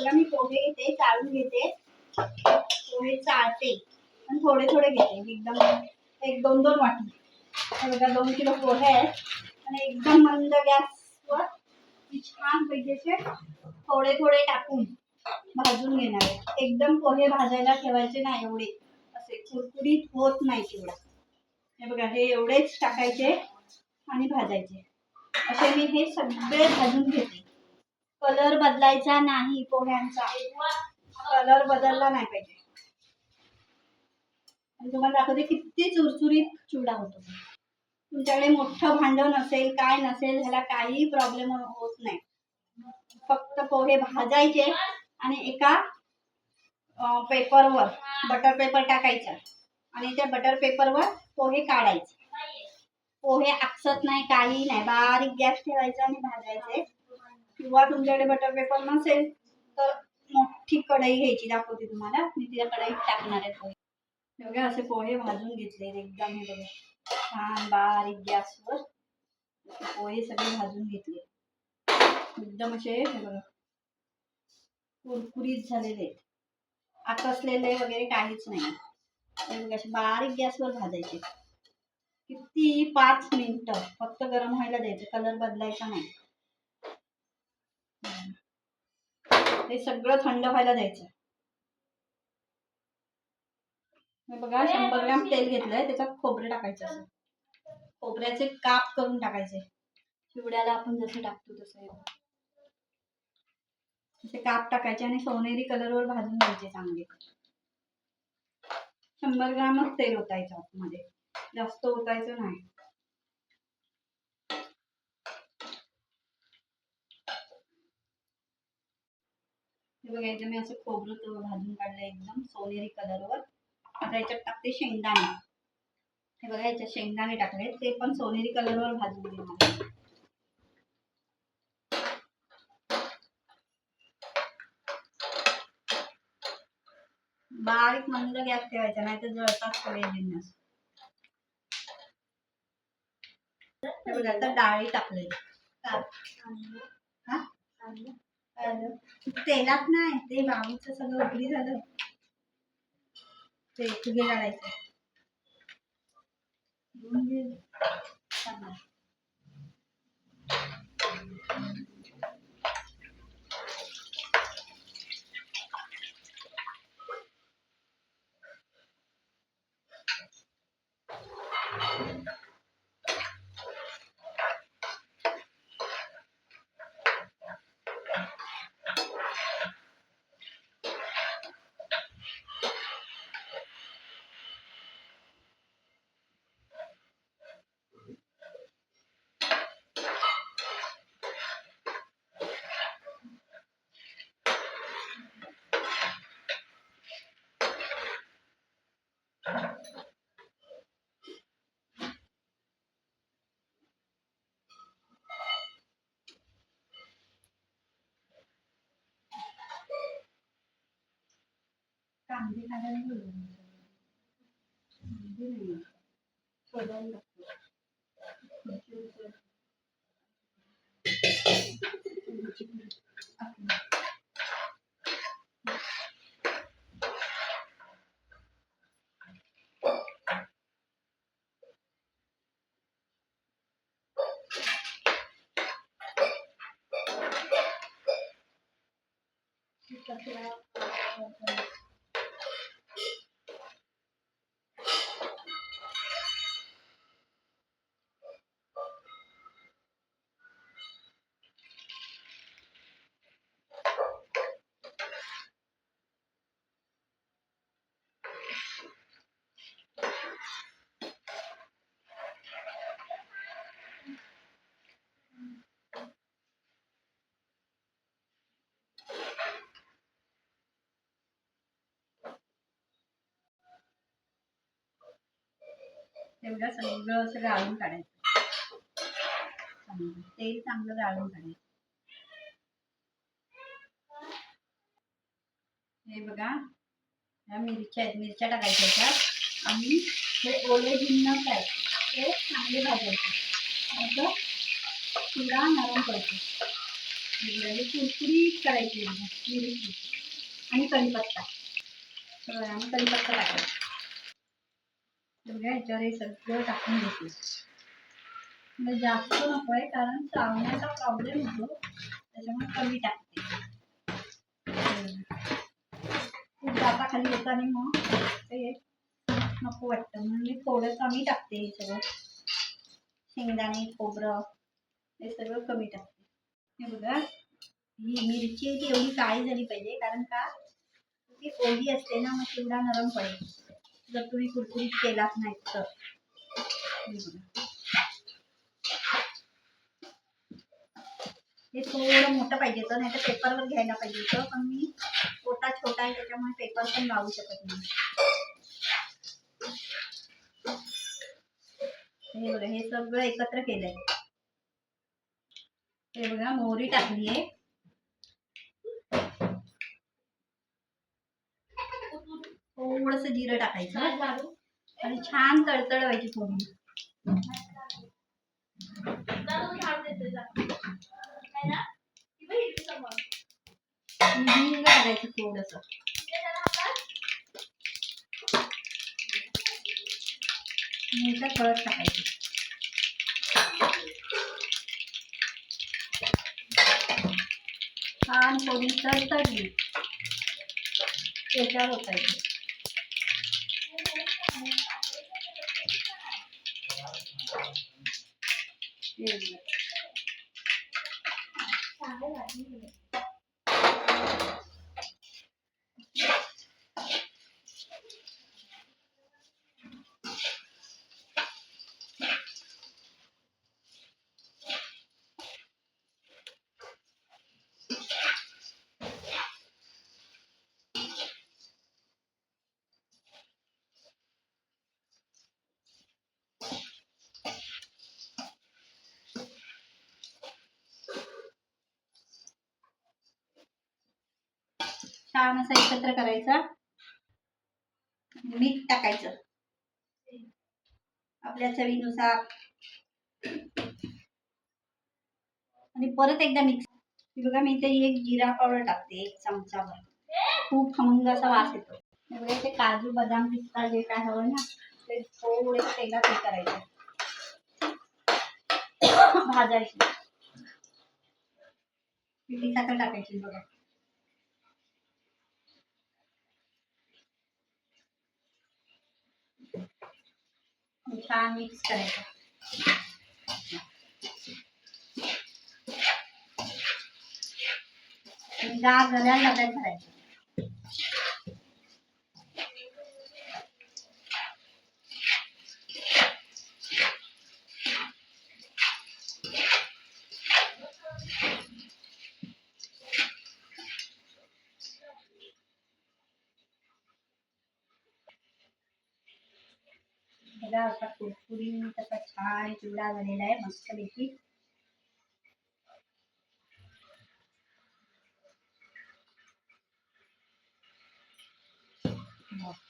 बघा मी पोहे घेते चाळून घेते. पोहे चाळते. आणि थोडे थोडे घेते. एकदम एक दोन दोन वाटी. बघा दोन किलो पोहे आहेत. आणि एकदम मंद गॅसवर छान पैकीचे थोडे थोडे टाकून भाजून घेणार आहे. एकदम पोहे भाजायला ठेवायचे नाही एवढे. असे कुरकुरीत होत नाही तेवढा. हे बघा हे एवढेच टाकायचे आणि भाजायचे. असे मी हे सगळे भाजून घेते. कलर बदलायचा नाही पोह्यांचा. कलर बदलला नाही पाहिजे. आणि तुम्हाला दाखवते किती चुरचुरीत चिवडा होतो. तुमच्याकडे मोठं भांड नसेल काय नसेल ह्याला काही प्रॉब्लेम होत नाही. फक्त पोहे भाजायचे आणि एका पेपरवर बटर पेपर टाकायचा. आणि त्या बटर पेपरवर पोहे काढायचे. पोहे आकसत नाही काही नाही. बारीक गॅस ठेवायचा आणि भाजायचे. किंवा तुमच्याकडे बटर पेपर नसेल तर मोठी कढई घ्यायची दाखवते तुम्हाला. मी तिला कढईत टाकणार आहे पोहे. बघा असे पोहे भाजून घेतले एकदम हे बघा. छान बारीक गॅसवर पोहे सगळे भाजून घेतले एकदम असे हे बघा. कुरकुरीत झालेले आहेत. आकसलेले वगैरे काहीच नाही. हे बघा असे बारीक गॅसवर भाजायचे किती पाच मिनिटं फक्त गरम व्हायला द्यायचं. कलर बदलायचा नाही. हे सगळं थंड व्हायला द्यायचं बघा शंभर ग्रॅम तेल घेतलंय त्याच्यात खोबरे टाकायचं असं. खोबऱ्याचे काप करून टाकायचे. चिवड्याला आपण जसं टाकतो तसं हे. असे काप टाकायचे आणि सोनेरी कलरवर भाजून घ्यायचे चांगले. शंभर ग्रामच तेल ओतायचं आतमध्ये. जास्त ओतायचं नाही. बघा इथे मी असं खोबरं तो भाजून काढलं एकदम सोनेरी कलरवर आता याच्यात टाकते शेंगदाणे. हे बघा याच्यात शेंगदाणे टाकले ते पण सोनेरी कलरवर भाजून घेणार आहे. बारीक मंद गॅस ठेवायचा नाही तर जळतात सगळे जिन्नस. हे बघा आता डाळी टाकले हा. तेलात नाही ते बाबूचं सगळं उघडी झालं. ते फुगे cầm đi ra đây người cái này ở đây là chưa chưa 出来了，出来了。तेवढं सगळं असं गाळून काढायचं. तेल चांगलं गाळून काढायचं. हे बघा ह्या मिरच्या आहेत मिरच्या टाकायच्या याच्यात आणि हे ओले जिन्नस काय ते चांगले भाजायचे. असं चिवडा नरम पडतो हे कुरकुरीत करायची मिरची. आणि कढीपत्ता. तर आणि कढीपत्ता टाकायचा. बघा ह्याच्यावर हे सगळं टाकून घेते. म्हणजे जास्त नको आहे कारण चावण्याचा प्रॉब्लेम होतो. त्याच्यामुळे कमी टाकते. खूप जाता खाली होता आणि मग ते नको वाटतं. म्हणून मी थोडं कमी टाकते हे सगळं. शेंगदाणे खोबरं हे सगळं कमी टाकते. हे बघा ही मिरची ती एवढी काळी झाली पाहिजे कारण का? ती ओली असते ना मग चिवडा नरम पडेल. जर तुम्ही कुरकुरीत केलाच नाही तर. हे थोडं मोठं पाहिजे होतं नाही तर पेपरवर घ्यायला पाहिजे होतं पण मी छोटा छोटा आहे त्याच्यामुळे पेपर पण लावू शकत नाही. हे बघा हे सगळं एकत्र केलंय. हे बघा मोहरी टाकली आहे थोडस जिरं टाकायचं. आणि छान तडतडवायची फोडणी. आणि हिंग टाकायचं थोडस. टाकायची. छान थोडी तडतडली त्याच्यावर होतायची हे छान असा एकत्र करायचा. मीठ टाकायचं. आपल्या चवीनुसार. आणि परत एकदा मिक्स बघा मी इथे एक जिरा पावडर टाकते एक चमचाभर. खूप खमंग असा वास येतो. ते काजू बदाम पिस्ता जे काय हवं ना ते थोडे तेलात हे करायचं. भाजायची. पिठी साखर टाकायची बघा. छान मिक्स करायचं. आणि गार झाल्यावर डब्यात करायचं. बघा आता कुरकुरीत त्याचा छान चिवडा झालेला आहे मस्तपैकी Yeah.